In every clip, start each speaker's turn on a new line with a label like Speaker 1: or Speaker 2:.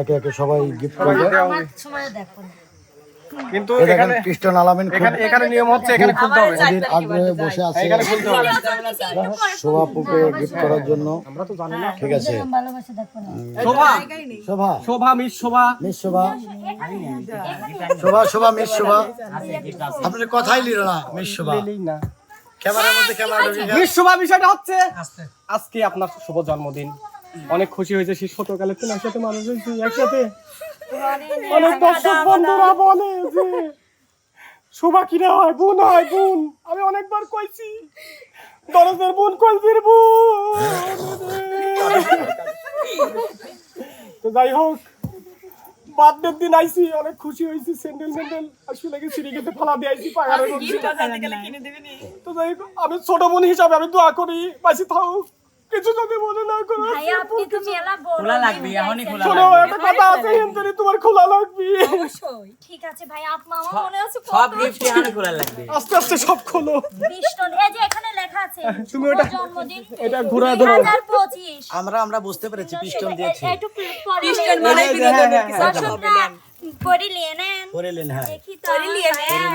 Speaker 1: একে একে সবাই গিফট করবে।
Speaker 2: কিন্তু এখানে
Speaker 1: কৃষ্ণ আলামিন
Speaker 2: এখানে এখানে নিয়ম হচ্ছে এখানে খুলতে হবে।
Speaker 1: আগ্রহে বসে আছে।
Speaker 2: এখানে খুলতে হবে।
Speaker 1: শোভাপুকে গিফট করার জন্য।
Speaker 2: আমরা তো জানি না।
Speaker 1: ঠিক আছে।
Speaker 2: Shobha!
Speaker 1: Shobha.
Speaker 2: Shobha miss Shobha.
Speaker 1: Miss Shobha. Shobha Shobha miss Shobha. আপনার কথাই লিল না মিস শোভা। ক্যামেরার মধ্যে ক্যামেরা
Speaker 2: মিস শোভা বিষয়টা হচ্ছে আজকে আপনার শুভ জন্মদিন। অনেক খুশি হয়েছে সেই ছোটকালে তোমার সাথে মানুষ হয়েছে একসাথে অনেক দর্শক বন্ধুরা বলে যে শোভা কিনা হয়? বোন হয় বোন। আমি অনেকবার কইছি দরজের বোন কলজির বোন। তো যাই হোক বার্থডের দিন আইছি অনেক খুশি হয়েছি স্যান্ডেল ম্যান্ডেল আসলে কি সিঁড়ি গেতে ফালা দিয়ে আইছি পাগারের তো যাই হোক, আমি ছোট বোন হিসাবে আমি দোয়া করি বাসি থাও কিছু যদি মনে না করো
Speaker 3: ভাইয়া আপনি তো মেলা বড়
Speaker 4: খোলা লাগবে এখনই খোলা
Speaker 2: শোনো একটা কথা আছে হিন্দুরি তোমার খোলা লাগবে।
Speaker 3: অবশ্যই ঠিক আছে ভাই আপনি আমার মনে আছে
Speaker 4: সব গিফট এখনই খোলা লাগবে।
Speaker 2: আস্তে আস্তে সব খোলো।
Speaker 3: বিষ্টন এই যে এখানে লেখা আছে
Speaker 2: তুমি ওটা-
Speaker 3: জন্মদিন
Speaker 2: এটা ঘুরা ধরো।
Speaker 3: 2025
Speaker 1: আমরা আমরা বুঝতে পেরেছি পিস্টন দিয়েছি।
Speaker 3: একটু পিষ্টন
Speaker 2: হ্যাঁ, হ্যাঁ, হ্যাঁ, হ্যাঁ।
Speaker 3: নেন
Speaker 1: হ্যাঁ
Speaker 3: দেখি তো নেন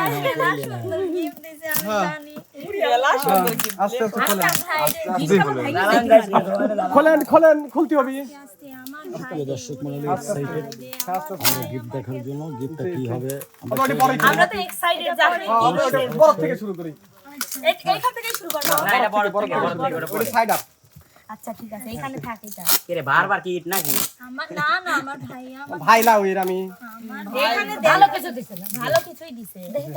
Speaker 2: খোলেন খোলেন খুলতে হবে
Speaker 1: প্রিয় দর্শক মন্ডলী এক্সাইটেড আমরা গিফট দেখার জন্য গিফটটা কি হবে আমরা
Speaker 2: পরে
Speaker 3: তো এক্সাইটেড
Speaker 2: আমরা বড় থেকে শুরু করি
Speaker 3: এইখান থেকে শুরু করব
Speaker 4: না এটা বড় থেকে বড় থেকে
Speaker 2: সাইড আপ
Speaker 3: আচ্ছা ঠিক আছে এখানে থাকি তা
Speaker 4: কে রে বারবার কি ইট নাকি?
Speaker 3: আমার না না আমার ভাই আমার
Speaker 2: ভাই লাও এর আমি।
Speaker 3: এখানে ভালো কিছু দিছে না ভালো কিছুই দিছে। দেখি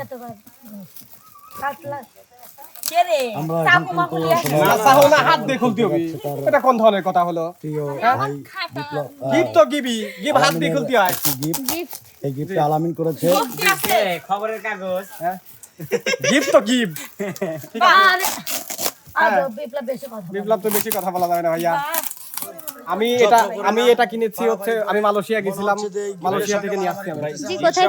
Speaker 3: কাটলা
Speaker 1: এখন
Speaker 2: ধরনের কথা হলো? গিফট তো গিবি গিফট হাত দিয়ে খুলতে হয়।
Speaker 1: গিফট এই আলামিন করেছে।
Speaker 4: খবরের কাগজ।
Speaker 2: গিফট তো গিফট।
Speaker 3: বিপ্লব বেশি কথা বলে।
Speaker 2: বিপ্লব তো বেশি কথা বলা যাবে না ভাইয়া। আমি এটা আমি এটা কিনেছি হচ্ছে আমি মালয়েশিয়া গেছিলাম। মালয়েশিয়া থেকে নিয়ে আসছি আমরা।
Speaker 3: জি কোথা থেকে?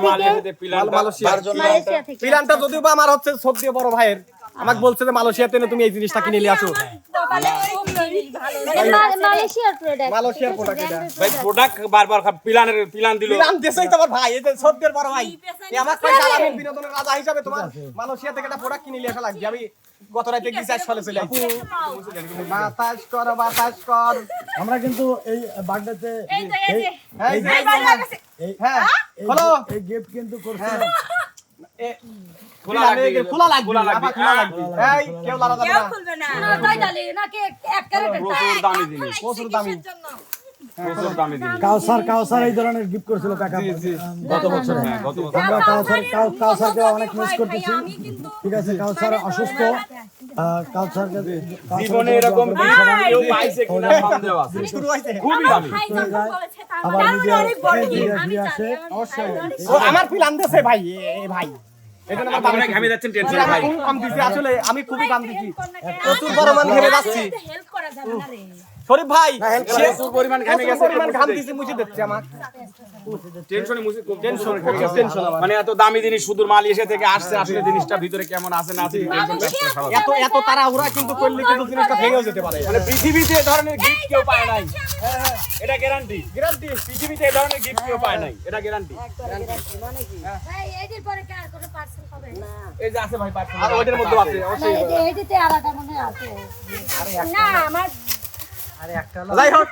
Speaker 2: মালয়েশিয়া।
Speaker 3: মালয়েশিয়া থেকে।
Speaker 2: পিলানটা যদিও বা আমার হচ্ছে সত্যি বড় ভাইয়ের আমাকে বলছে যে মালয়েশিয়াতে না তুমি এই জিনিসটা কিনে নিয়ে আসো।
Speaker 3: কপালে খুব ভালো এটা মা- মালয়েশিয়ার প্রোডাক্ট
Speaker 2: মালয়েশিয়ার প্রোডাক্ট এটা।
Speaker 5: ভাই প্রোডাক্ট বারবার পিলানের পিলান দিল।
Speaker 2: প্ল্যান দেশই তোমার ভাই এই যে সত্যের বড় ভাই। আমার পয়সা বিনোদনের রাজা হিসাবে তোমার মালয়েশিয়া থেকে একটা প্রোডাক্ট কিনে নিয়ে আসা লাগবে। আমি গত রাতে গিয়ে সালে চলে বাতাস কর বাতাস কর।
Speaker 1: আমরা কিন্তু এই
Speaker 3: এই
Speaker 2: হ্যাঁ
Speaker 1: এই গিফট কিন্তু করছে।
Speaker 2: খোলা লাগবে খোলা লাগবে খোলা লাগবে। এই কেউ লড়া যাবে না।
Speaker 3: না। তাই ডালি নাকি এক ক্যারেট
Speaker 5: প্রচুর দামি জিনিস।
Speaker 2: প্রচুর দামি।
Speaker 5: প্রচুর দামি জিনিস।
Speaker 1: কাউসার কাউসার এই ধরনের গিফট করেছিল কাকা। গত বছর।
Speaker 5: হ্যাঁ গত বছর।
Speaker 1: আমরা কাউসার কাউসারকে অনেক মিস করতেছি ঠিক আছে কাউসার অসুস্থ।
Speaker 5: জীবনে এরকম gift কেউ পাইছে কিনা সন্দেহ আছে।
Speaker 2: শুরু হইছে
Speaker 5: খুবই দামি।
Speaker 3: ভাই যখন বলেছে তার
Speaker 1: আবার
Speaker 3: মানে অনেক বড় আমি
Speaker 1: ফিরে
Speaker 2: অবশ্যই। আমার প্ল্যান দেশে ভাই এ ভাই। এটা না
Speaker 5: আপনি অনেক ঘামে যাচ্ছেন টেনশনে ভাই
Speaker 2: কম দিছি। আসলে আমি খুবই কম দিছি।
Speaker 3: প্রচুর
Speaker 2: পরিমাণ ঘেমে যাচ্ছি।
Speaker 3: হেল্প করা যাবে না রে।
Speaker 2: শরীফ ভাই
Speaker 5: প্রচুর পরিমাণ ঘামে গেছে
Speaker 2: পরিমাণ ঘাম দিছি মুছে দিচ্ছে আমার।
Speaker 5: টেনশনে মুছে
Speaker 2: টেনশন প্রচুর টেনশন
Speaker 5: মানে এত দামি জিনিস সুদূর মালয়েশিয়া থেকে আসছে আসলে জিনিসটা ভিতরে কেমন আছে না আছে।
Speaker 2: এত এত তাড়াহুড়া কিন্তু করলে কিন্তু জিনিসটা ভেঙেও যেতে পারে।
Speaker 5: মানে পৃথিবীতে ধরনের গিফট কেউ পায় নাই। এটা গ্যারান্টি
Speaker 2: গ্যারান্টি
Speaker 5: পৃথিবীতে এ ধরনের গিফট কেউ পায় নাই। এটা গ্যারান্টি
Speaker 3: ভাই পরে কি আর কোনো পার্সেল হবে? না।
Speaker 5: এই যে আছে ভাই পার্সেল
Speaker 2: আর ওইটার মধ্যে আছে। অবশ্যই।
Speaker 3: আলাদা মনে আছে না আমার
Speaker 2: যাই হোক।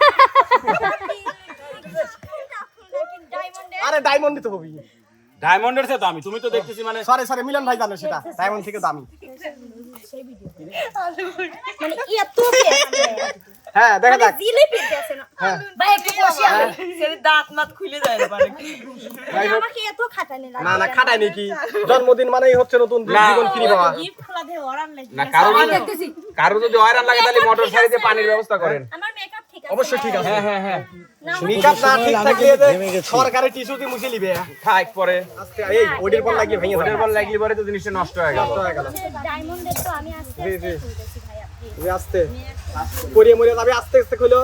Speaker 2: আরে ডায়মন্ড তো হবি।
Speaker 5: ডায়মন্ডের সে দামি। তুমি তো দেখতেছি মানে
Speaker 2: সরি সরি মিলন ভাই জানে সেটা। ডায়মন্ড থেকে দামি।
Speaker 3: মানে এত
Speaker 2: হ্যাঁ দেখা যাক।
Speaker 3: জিলে পেছে না। ভাই একটু বসে
Speaker 6: দাঁত মাত খুলে যায় না পারে।
Speaker 3: আমাকে এত খাটানি লাগে
Speaker 2: না না খাটাই নাকি জন্মদিন মানেই হচ্ছে নতুন
Speaker 5: না।
Speaker 2: জীবন ফিরে পাওয়া।
Speaker 3: গিফট খোলা দিয়ে ওরান লাগে
Speaker 5: না কারও যদি কারও যদি লাগে তাহলে মোটর সাইডে পানির ব্যবস্থা করেন।
Speaker 3: আমার মেকআপ ঠিক আছে।
Speaker 2: অবশ্যই ঠিক আছে।
Speaker 5: হ্যাঁ হ্যাঁ হ্যাঁ।
Speaker 3: না
Speaker 2: মেকআপ না ঠিক থাকলে যে
Speaker 1: ঘেমে গেছি।
Speaker 2: সরকারি টিস্যু দিয়ে মুছে
Speaker 5: খাইক পরে।
Speaker 2: আজকে এই ওডির পর লাগিয়ে ভেঙে
Speaker 5: পর লাগলি পরে তো জিনিসটা নষ্ট হয়ে গেল।
Speaker 2: হয়ে গেল।
Speaker 3: ডায়মন্ডের তো আমি আজকে
Speaker 2: তুমি আস্তে। পরিয়ে মরিয়ে যাবে আস্তে আস্তে খুলো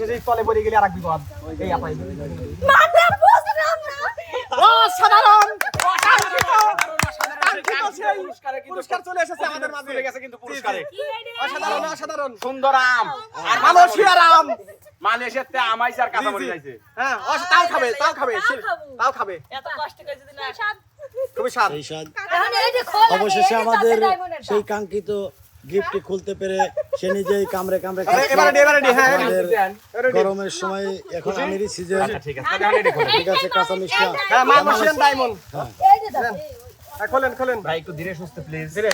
Speaker 2: শেষে তলে পড়ে গেলে আর এক বিপদ। এই আপাই।
Speaker 3: মাথা বুঝলাম না।
Speaker 2: অসাধারণ! অসাধারিত, কাঙ্ক্ষিত সেই পুরস্কার চলে এসেছে আমাদের মাঝে।
Speaker 5: চলে গেছে কিন্তু পুরস্কারে।
Speaker 2: অসাধারণ অসাধারণ।
Speaker 5: সুন্দর আম।
Speaker 2: আর মালয়েশিয়ার আম।
Speaker 5: মালয়েশিয়াতে আমাইছে আর কাঁচামরিচ আইছে
Speaker 2: হ্যাঁ তাও খাবে তাও খাবে তাও খাবে।
Speaker 6: এত কষ্ট করে যদি না
Speaker 2: খুবই স্বাদ।
Speaker 1: সেই স্বাদ।
Speaker 3: এখন এই যে খোলা
Speaker 1: অবশেষে আমাদের সেই কাঙ্ক্ষিত গিফটটি খুলতে পেরে সে নিজেই কামড়ে কামড়ে
Speaker 2: হ্যাঁ ডি।
Speaker 1: গরমের সময় এখন আমেরই সিজন
Speaker 5: আচ্ছা ঠিক আছে
Speaker 1: কাঁচা মিষ্টি।
Speaker 2: হ্যাঁ হ্যাঁ খোলেন খোলেন।
Speaker 5: ভাই একটু ধীরে সুস্থ প্লিজ
Speaker 2: ধীরে।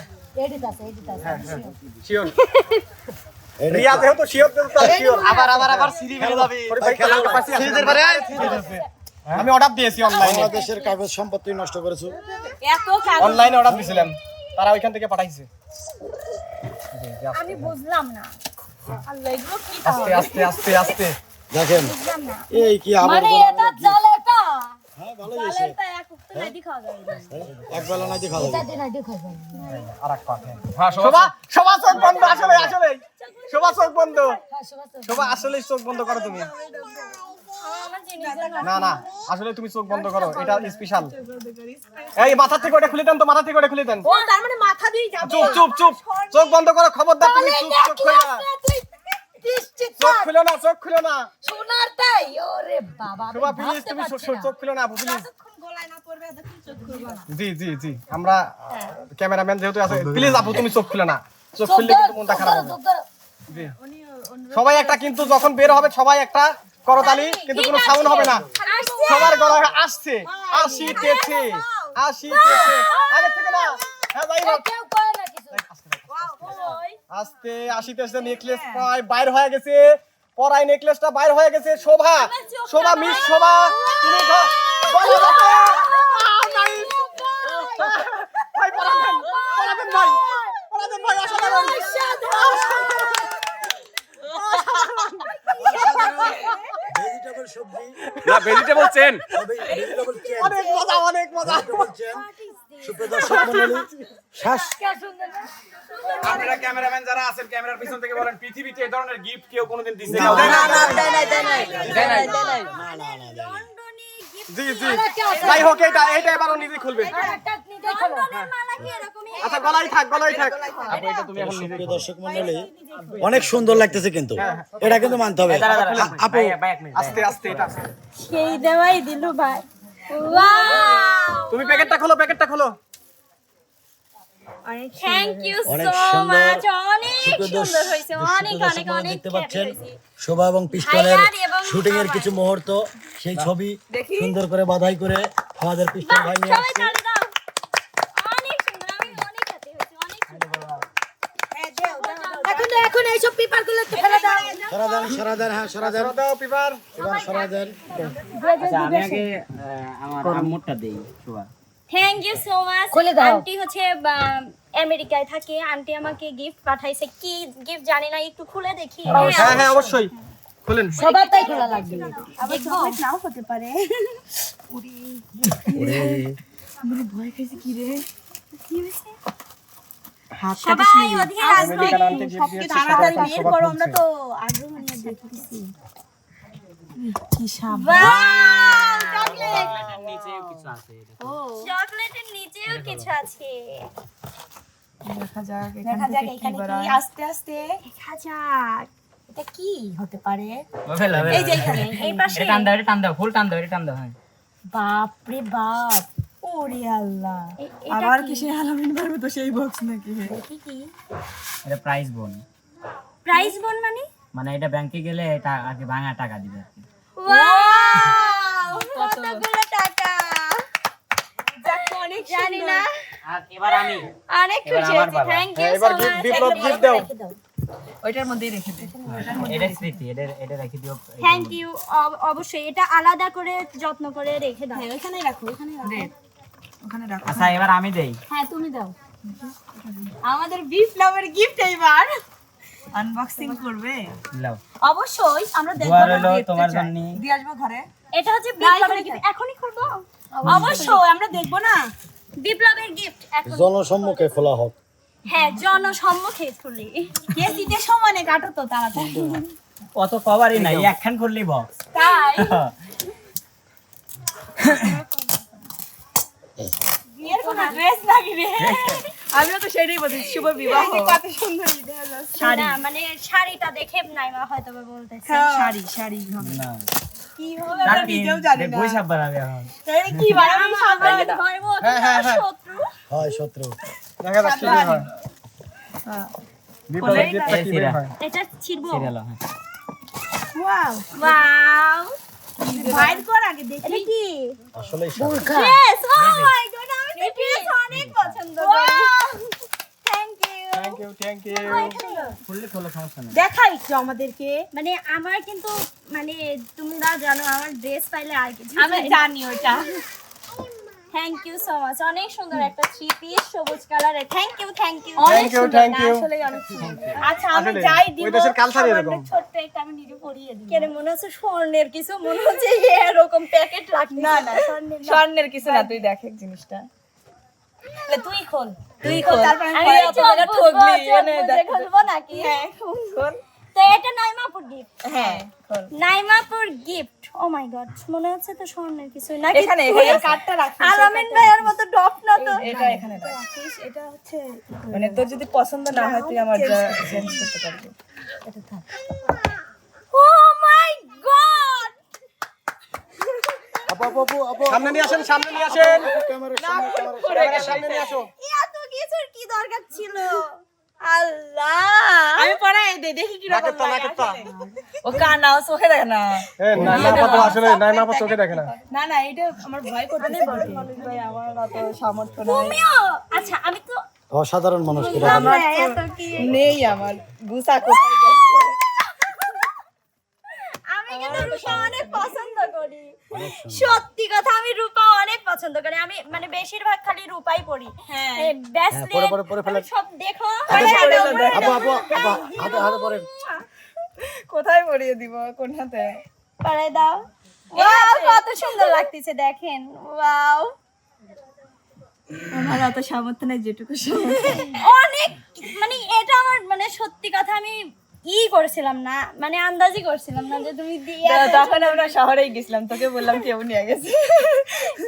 Speaker 2: আমি অর্ডার দিয়েছি অনলাইনে
Speaker 1: বাংলাদেশের কাগজ সম্পত্তি নষ্ট করেছ।
Speaker 2: অনলাইনে অর্ডার দিয়েছিলাম। তারা ওইখান থেকে পাঠাইছে।
Speaker 3: আমি বুঝলাম না।
Speaker 6: আল্লাহ এগুলো কি
Speaker 2: আস্তে আস্তে আস্তে আস্তে।
Speaker 1: দেখেন এই কি আবার
Speaker 3: মানে এটা জাল
Speaker 1: হ্যাঁ ভালোই হয়েছে।
Speaker 3: এটা এক উক্ত নাই খাওয়া যায়
Speaker 1: এক বেলা নাই দেখা যাবে।
Speaker 3: এটা দিন আইডি খাওয়া যায়
Speaker 2: আর এক হ্যাঁ শোভা শোভা চোখ বন্ধ আসলে আসলে শোভা চোখ বন্ধ।
Speaker 3: হ্যাঁ
Speaker 2: শোভা আসলে চোখ বন্ধ করো তুমি।
Speaker 3: আমার
Speaker 2: না না আসলে তুমি চোখ বন্ধ করো এটা স্পেশাল এই মাথা থেকে ওটা খুলে দেন তো মাথা থেকে ওটা খুলে দেন।
Speaker 6: ও তার মানে মাথা দিয়ে যাবে।
Speaker 2: চুপ চুপ চুপ। চোখ বন্ধ করো খবরদার তুমি চুপ চোখ খুলে না চোখ খুলো না চোখ খুলো না
Speaker 3: সোনার তাই ওরে বাবা
Speaker 2: শোভা প্লিজ তুমি চোখ
Speaker 3: না।
Speaker 2: খুলো না প্লিজ জি জি জি আমরা ক্যামেরাম্যান যেহেতু আছে প্লিজ আপু তুমি চোখ খুলে না চোখ খুললে কিন্তু মনটা খারাপ হবে। সবাই একটা কিন্তু যখন বের হবে সবাই একটা করতালি কিন্তু কোনো সাউন্ড হবে না। সবার গলায় আসছে। আসিতেছে আসিতেছে আগে থেকে না। হ্যাঁ
Speaker 3: কিছু।
Speaker 2: আস্তে আসিতেছে নেকলেস প্রায় বাইর হয়ে গেছে। পরাই নেকলেসটা বাইর হয়ে গেছে। শোভা শোভা মিস শোভা তুমি গলা ভাই পরাবেন পরাবেন ভাই। পরাবেন ভাই অসাধারণ।
Speaker 1: ভেজিটেবল সবজি
Speaker 5: না ভেজিটেবল চেন
Speaker 1: ভেজিটেবল চেন
Speaker 2: অনেক মজা অনেক মজা।
Speaker 1: ভেজিটেবল চেন সুপ্রিয় দর্শক মণ্ডলী শ্বাস?
Speaker 5: আপনারা ক্যামেরাম্যান যারা আছেন ক্যামেরার পিছন থেকে বলেন পৃথিবীতে এই ধরনের গিফট কেউ কোনোদিন দিছে
Speaker 1: না, না, না,
Speaker 6: না না
Speaker 1: না না না না।
Speaker 2: জি জি। যাই হোক এটা এটা এবারও নিজে খুলবে।
Speaker 3: আর একটা নিজে খোলো।
Speaker 2: আচ্ছা গলাই থাক গলাই থাক।
Speaker 1: দর্শক মন্ডলী অনেক সুন্দর লাগতেছে কিন্তু। এটা কিন্তু মানতে হবে। আপু
Speaker 2: আস্তে আস্তে এটা
Speaker 3: সেই দেওয়াই দিলু ভাই।
Speaker 2: তুমি প্যাকেটটা খোলো প্যাকেটটা খোলো
Speaker 3: থ্যাংক ইউ
Speaker 1: অনেক
Speaker 3: সো
Speaker 1: সুন্দর
Speaker 3: মাচ অনেক সুন্দর হয়েছে। অনেক অনেক অনেক
Speaker 1: দেখতে পাচ্ছেন। শোভা এবং
Speaker 3: এবং
Speaker 1: শুটিং এর
Speaker 3: আমার।
Speaker 1: কিছু মুহূর্ত সেই ছবি সুন্দর করে বাধাই করে আমাদের পিস্টন ভাই নিয়ে আসছে।
Speaker 3: আমি অনেক হ্যাপি হয়েছি অনেক সুন্দর। এখন এখন এইসব পেপারগুলো একটু ফেলে দাও।
Speaker 1: সারা দেন সারা দেন হ্যাঁ সারা দেন
Speaker 2: দাও পেপার।
Speaker 1: এবার সারা দেন।
Speaker 4: আচ্ছা আমি আগে আমার আম্মুরটা দেই Shobha.
Speaker 3: Thank you so much
Speaker 7: খুলে দাও।
Speaker 3: আন্টি হচ্ছে আমেরিকায় থাকে। আন্টি আমাকে গিফট পাঠাইছে। কি গিফট জানি না একটু খুলে দেখি।
Speaker 2: হ্যাঁ হ্যাঁ অবশ্যই। খুলেন।
Speaker 7: সবার তাই খোলা লাগবে।
Speaker 3: আবার দেখব
Speaker 6: নাও হতে পারে।
Speaker 3: সবাই ওদিকে আসবে।
Speaker 2: আমেরিকান আন্টি গিফট দিয়েছে
Speaker 6: তাড়াতাড়ি বের করো আমরা তো
Speaker 3: আগ্রহ নিয়ে দেখতেছি
Speaker 6: কি সাপ?
Speaker 3: ওয়াও চকলেট
Speaker 4: চকলেটের নিচেও কিছু আছে এটা।
Speaker 3: চকলেটের নিচেও কিছু আছে।
Speaker 6: দেখা যাক
Speaker 3: দেখা যাক এখানে কি
Speaker 6: আস্তে আস্তে
Speaker 3: দেখা যাক। এটা কি হতে পারে?
Speaker 4: ফেল, ফেল,
Speaker 3: এই যে এখানে এই পাশে।
Speaker 4: টান দাও টান দাও ফুল টান দাও টান দাও হ্যাঁ।
Speaker 3: বাপ রে বাপ।
Speaker 6: ওরে আল্লাহ। আবার
Speaker 3: কি?
Speaker 6: কিসে হালামিন পারবে তো সেই বক্স নাকি?
Speaker 3: দেখি কি?
Speaker 4: এটা প্রাইস বোন
Speaker 3: প্রাইস বোন মানে?
Speaker 4: মানে এটা ব্যাংকে গেলে এটা আগে ভাঙা টাকা দিবে। আর কি।
Speaker 3: ওয়াও কতগুলো টাকা?
Speaker 6: যাক অনেক
Speaker 3: জানি না।
Speaker 4: আর এবার আমি।
Speaker 3: অনেক খুশি হয়েছি। থ্যাংক ইউ
Speaker 2: হ্যাঁ, এবার
Speaker 3: মাচ
Speaker 2: বিপ্লব gift দাও।
Speaker 6: ওইটার মধ্যেই রেখে দে।
Speaker 4: এটা স্মৃতি এটা এটা রেখে দিও।
Speaker 3: থ্যাংক ইউ অবশ্যই। এটা আলাদা করে যত্ন করে রেখে দাও।
Speaker 6: ওখানেই রাখো ওখানে দে। ওখানে রাখো।
Speaker 4: আচ্ছা এবার আমি দেই।
Speaker 3: হ্যাঁ তুমি দাও।
Speaker 6: আমাদের বিপ্লবের গিফট এইবার। আনবক্সিং করবে?
Speaker 4: লাও
Speaker 3: অবশ্যই আমরা দেখব
Speaker 4: তোমার জন্য।
Speaker 6: দিয়ে আসব ঘরে।
Speaker 3: এটা হচ্ছে বিপ্লবের গিফট এখনই করব অবশ্যই। আমরা দেখব না। বিপ্লবের গিফট এখন।
Speaker 1: জনসম্মুখে খোলা হোক।
Speaker 3: হ্যাঁ জনসম্মুখে খুলি।
Speaker 6: কে সিটে সমানে কাটো তো তাড়াতাড়ি।
Speaker 4: অত কভারই নাই একখান করলেই বক্স
Speaker 3: তাই?
Speaker 6: বিয়ের কোনো ড্রেস লাগি রে? আমিও তো সেটাই বলছি শুভ বিবাহ। কত সুন্দর শাড়ি।
Speaker 3: মানে শাড়িটা দেখে নাইমা হয়তো বলতেছে।
Speaker 6: শাড়ি শাড়ি। হবে
Speaker 4: না।
Speaker 6: কি হবে আমরা নিজেও জানি না।
Speaker 4: বৈশাখ বাড়াবে এখন।
Speaker 6: এই কি বানাবো?
Speaker 3: আমি ধরবো শত্রু।
Speaker 1: হয় শত্রু।
Speaker 2: দেখা যাক কি বের হয় বিপ্লবের গিফটটা কি হয়?
Speaker 3: এটা ছিড়বো।
Speaker 4: হ্যাঁ।
Speaker 6: ওয়াও।
Speaker 3: ওয়াও।
Speaker 6: বাইর কর আগে দেখি
Speaker 3: কি।
Speaker 1: আসলে
Speaker 3: ও মাই গড আমি অনেক পছন্দ করি thank you
Speaker 2: thank you thank you
Speaker 4: খুললে খোলো সমস্যা নেই।
Speaker 6: দেখা আমাদেরকে।
Speaker 3: মানে আমার কিন্তু মানে তোমরা জানো আমার ড্রেস পাইলে আর কিছু
Speaker 6: আমি জানি ওটা।
Speaker 3: থ্যাংক ইউ সো মাচ অনেক সুন্দর একটা থ্রি পিস সবুজ কালারে thank you thank you
Speaker 2: thank you
Speaker 3: আসলে অনেক সুন্দর।
Speaker 6: আচ্ছা আমি যাই দিব।
Speaker 2: দেশের culture এরকম।
Speaker 6: ছোট্ট একটা আমি নিজে পরিয়ে দিই
Speaker 3: কেন মনে হচ্ছে স্বর্ণের কিছু? মনে হচ্ছে এরকম প্যাকেট রাখি না না স্বর্ণের
Speaker 6: কিছু না তুই দেখ জিনিসটা। তুই খোল। তুই খোল তারপর
Speaker 3: আমি
Speaker 6: ঠগলি
Speaker 3: খুলবো নাকি?
Speaker 6: হ্যাঁ খোল।
Speaker 3: তো এটা নাইমাপুর গিফট
Speaker 6: হ্যাঁ
Speaker 3: নাইমাপুর গিফট ও মাই গড মনে হচ্ছে তো স্বর্ণের কিছু নাকি
Speaker 6: এখানে কার্ডটা রাখিস
Speaker 3: ভাইয়ের মতো ডপ না তো?
Speaker 6: এটা এখানে রাখিস এটা হচ্ছে মানে তোর যদি পছন্দ না হয় তুই আমার চেঞ্জ করতে পারবি।
Speaker 3: ও মাই গড
Speaker 1: আপু আপু আপু আপু
Speaker 2: সামনে নিয়ে আসেন সামনে নিয়ে আসেন।
Speaker 1: ক্যামেরার সামনে ক্যামেরার
Speaker 2: ক্যামেরার সামনে। নিয়ে আসো।
Speaker 3: এত কিছুর কি দরকার ছিল? আল্লাহ।
Speaker 6: আমি পড়াই দে দেখি কি রকম
Speaker 2: নাকেরটা নাকেরটা
Speaker 6: ও কানাও চোখে দেখে না।
Speaker 2: এ নাইমা আপা আসলে নাইমা আপা চোখে দেখে না।
Speaker 6: না না এটা আমার ভয় করতেছে। ভাই আমার অত সামর্থ্য নাই।
Speaker 3: তুমিও? আচ্ছা আমি তো
Speaker 1: অসাধারণ মানুষ
Speaker 3: কি
Speaker 6: নেই আমার। গুসা কোথায় গেছে?
Speaker 3: আমি কিন্তু সত্যি কথা আমি রূপা অনেক পছন্দ করি। আমি মানে বেশিরভাগ খালি রূপাই পরি
Speaker 6: হ্যাঁ।
Speaker 3: ব্যাসলেট
Speaker 1: পরে, পরে, পরে ফেলেন।
Speaker 3: সব দেখো।
Speaker 1: আপু আপু আপু হাতে হাতে পরেন
Speaker 6: কোথায় পরিয়ে দিব কোন হাতে?
Speaker 3: পাড়ায় দাও। ওয়াও কত সুন্দর লাগতেছে দেখেন। ওয়াও।
Speaker 6: আমার অত সামর্থ্য নাই যেটুকু সামর্থ্য।
Speaker 3: অনেক মানে এটা আমার মানে সত্যি কথা আমি ই করছিলাম না? মানে আন্দাজি করছিলাম না যে তুমি
Speaker 6: তখন আমরা শহরেই গেছিলাম তোকে বললাম কেউ নিয়ে গেছে।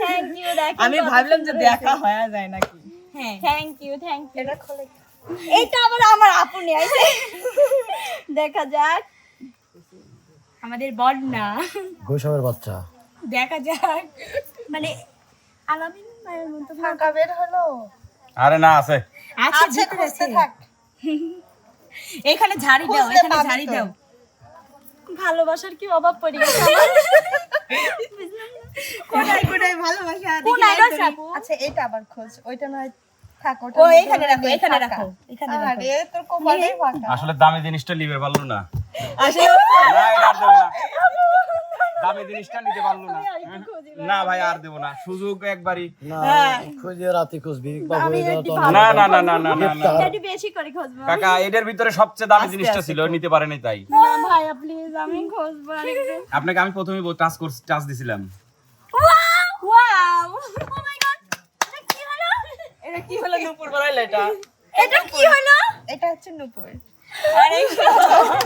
Speaker 3: থ্যাংক ইউ
Speaker 6: আমি ভাবলাম যে দেখা হয়ে যায় নাকি।
Speaker 3: হ্যাঁ। থ্যাংক ইউ থ্যাংক ইউ এটা খোলে। এইটা আবার আমার আপু নিয়ে দেখা যাক।
Speaker 6: আমাদের বর না
Speaker 1: বাচ্চা।
Speaker 6: দেখা যাক।
Speaker 3: মানে আলামিন ভাইয়ের মতো
Speaker 6: ফাঁকা বের হলো।
Speaker 5: আরে না আছে।
Speaker 6: আচ্ছা ভিতরে আছে। এখানে ঝাড়ি দাও এখানে ঝাড়ি দাও।
Speaker 3: ভালোবাসার কি অভাব পড়ি গেছে? আমার?
Speaker 6: কোথায় কোথায় ভালোবাসা?
Speaker 8: আচ্ছা এটা আবার খোঁজ। ওইটা নয় থাক ওটা
Speaker 6: ও এখানে রাখো এখানে রাখো এখানে রাখো।
Speaker 8: আরে তোর কপালেই ফাঁকা।
Speaker 5: আসলে দামি জিনিসটা নিবে পারল না।
Speaker 6: আসলে
Speaker 5: না এটা আর না। দামি জিনিসটা নিতে পারল না। না ভাই আর দেবো না। সুযোগ একবারই।
Speaker 1: না খুঁজে রাতে খুঁজবি হয়ে
Speaker 5: না না না না না না না।
Speaker 3: একটু বেশি করে খুঁজবো।
Speaker 5: কাকা এদের ভিতরে সবচেয়ে দামি জিনিসটা ছিল নিতে পারেনি তাই। আপনাকে আমি প্রথমে টাচ টাচ দিছিলাম।
Speaker 3: ওয়াও ও মাই গড এটা কি হলো?
Speaker 6: এটা কি নুপুর বানাইলো এটা?
Speaker 3: এটা কি হলো?
Speaker 8: এটা হচ্ছে নুপুর।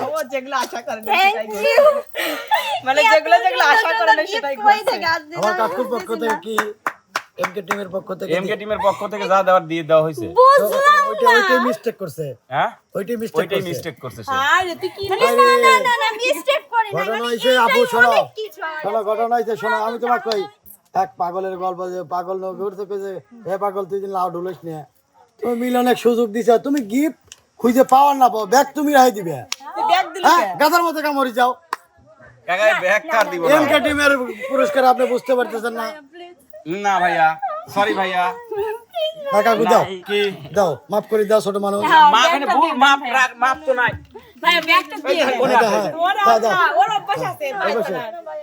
Speaker 6: ও যেগুলো আশা করে না
Speaker 3: থ্যাংক
Speaker 6: সেটাই করছে।
Speaker 3: ইউ
Speaker 6: মানে যেগুলো যেগুলো আশা করে না সেটাই
Speaker 3: কই
Speaker 6: করছে।
Speaker 3: থেকে আজ
Speaker 1: আমার কাকুর পক্ষ থেকে কি এমকে টিমের পক্ষ থেকে
Speaker 5: এমকে টিমের পক্ষ থেকে যা দেওয়ার দিয়ে দেওয়া হয়েছে।
Speaker 3: বুঝলাম
Speaker 1: ওইটা ওইটাই মিস্টেক করছে।
Speaker 5: হ্যাঁ?
Speaker 1: ওইটাই মিস্টেক
Speaker 5: ওইটাই মিস্টেক করছে সে।
Speaker 6: আরে তুই কি
Speaker 3: না না না না মিস্টেক করি না
Speaker 1: ঘটনা
Speaker 3: মানে
Speaker 1: আপু শোনো। শোনো ঘটনা শোনো আমি তোমাকে কই এক পাগলের গল্প যে পাগল নৌকে কই হে পাগল তুই দিন লাউ ঢুলিস নিয়ে তুমি মিলনের সুযোগ দিছো তুমি গিফট খুঁজে পাওয়ার না পাও ব্যাগ তুমি রাই দিবে।
Speaker 6: ব্যাগ দিলি
Speaker 1: হ্যাঁ গাধার মতো কামড়ি যাও।
Speaker 5: কাকা ব্যাগ কার
Speaker 1: এমকে টিমের পুরস্কার আপনি বুঝতে পারতেছেন না।
Speaker 5: না ভাইয়া সরি ভাইয়া।
Speaker 1: কাকু দাও।
Speaker 5: কি?
Speaker 1: দাও মাফ করে দাও ছোট মানুষ।
Speaker 5: মা এখানে ভুল মাপ রাখ- তো নাই।
Speaker 6: ভাই ব্যাগটা দিয়ে দে।
Speaker 1: হ্যাঁ,
Speaker 6: ওর ওর আছে।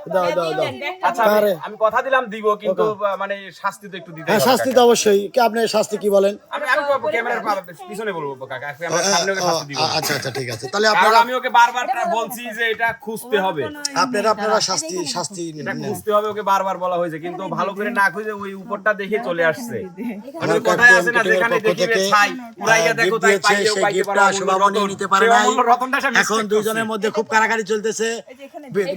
Speaker 1: দাও দাও দাও।
Speaker 5: আচ্ছা আমি- কথা দিলাম দিব কিন্তু মানে শাস্তি তো একটু দিতে
Speaker 1: হ্যাঁ
Speaker 5: হবে
Speaker 1: শাস্তি তো অবশ্যই। কি আপনি শাস্তি কি বলেন?
Speaker 5: আমি আমি ক্যামেরার পিছনে বলব কাকা আমি সামনে ওকে শাস্তি দিব।
Speaker 1: আচ্ছা আচ্ছা ঠিক আছে। তাহলে আপনারা
Speaker 5: আমি ওকে বারবার বলছি যে এটা খুঁজতে হবে।
Speaker 1: আপনারা আপনারা শাস্তি শাস্তি
Speaker 5: এটা খুঁজতে হবে ওকে বারবার বলা হয়েছে। কিন্তু ভালো করে না খুঁজে ওই উপরটা দেখে চলে আসছে। মানে
Speaker 1: কাকু
Speaker 5: আছে না যেখানে দেখিবে ছাই উড়াইয়া দেখো তাই পারো রতন।
Speaker 1: নিতে পারে এখন দুইজনের মধ্যে খুব কারাকারি চলতেছে।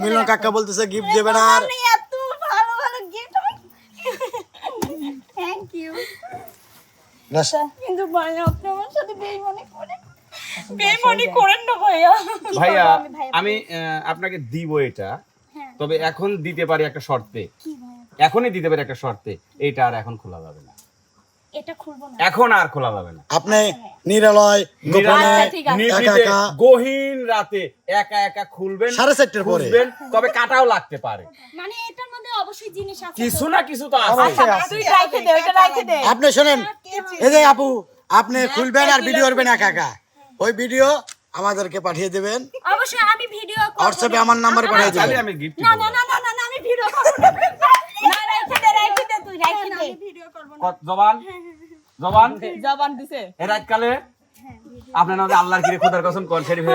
Speaker 1: মিলন কাকা বলতেছে গিফট দেবে না আর
Speaker 3: এত ভালো ভালো গিফট থ্যাংক ইউ
Speaker 1: লাস্ট-
Speaker 3: কিন্তু ভাই আপনি আমার সাথে বেইমানি করেন। বেইমানি করেন না ভাইয়া।
Speaker 5: ভাইয়া?
Speaker 3: আমি
Speaker 5: আপনাকে দিব এটা।
Speaker 3: হ্যাঁ।
Speaker 5: তবে এখন দিতে পারি একটা শর্তে। এখনই দিতে পারি একটা শর্তে। এইটা আর এখন খোলা যাবে না।
Speaker 3: এটা খুলবো না।
Speaker 5: এখন আর খোলা যাবে না।
Speaker 1: আপনি নিরালয় গোপনে একা
Speaker 5: গহীন রাতে একা একা খুলবেন
Speaker 1: সাড়ে চারটের পরে।
Speaker 5: তবে কাটাও লাগতে পারে।
Speaker 3: মানে এটার মধ্যে অবশ্যই জিনিস আছে
Speaker 5: কিছু না কিছু তো আছে।
Speaker 6: তুই রাখে দে ওইটা রাখে দে।
Speaker 1: আপনি শোনেন এই যে আপু আপনি খুলবেন আর ভিডিও করবেন একা একা। ওই ভিডিও আমাদেরকে পাঠিয়ে দেবেন।
Speaker 3: অবশ্যই আমি ভিডিও করব
Speaker 1: হোয়াটসঅ্যাপে আমার নাম্বারে পাঠিয়ে দেবেন।
Speaker 3: না না না না না না, আমি ভিডিও করব তুই রাখে দে। আমি ভিডিও করব না।
Speaker 5: জবান? জবান?
Speaker 6: জবান দিছে।
Speaker 5: এ রাতকালে? আপনার নামে আল্লাহর কিরি খোদার কসম কোন শরীফ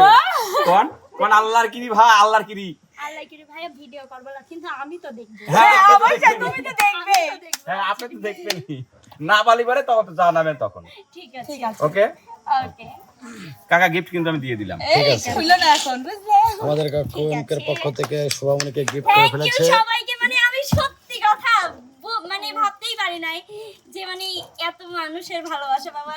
Speaker 5: কোন? কোন আল্লাহর কিরি ভাই আল্লাহর কিরি?
Speaker 3: আল্লাহ কি রে ভিডিও করব না কিন্তু আমি তো দেখব।
Speaker 5: হ্যাঁ
Speaker 6: অবশ্যই তুমি তো দেখবে।
Speaker 5: হ্যাঁ আপনি তো দেখবেনই। না বালি পারে তখন তো জানাবেন তখন।
Speaker 3: ঠিক আছে।
Speaker 5: ওকে?
Speaker 3: ওকে।
Speaker 5: কাকা গিফট কিন্তু আমি দিয়ে দিলাম।
Speaker 6: এই খুললো না এখন বুঝলে?
Speaker 1: আমাদের পক্ষ থেকে শুভামণিকে গিফট করে ফেলেছে।
Speaker 3: সবাইকে মানে আমি সত্যি কথা ব- মানে ভাবতেই পারি নাই যে মানে এত মানুষের ভালোবাসা বাবা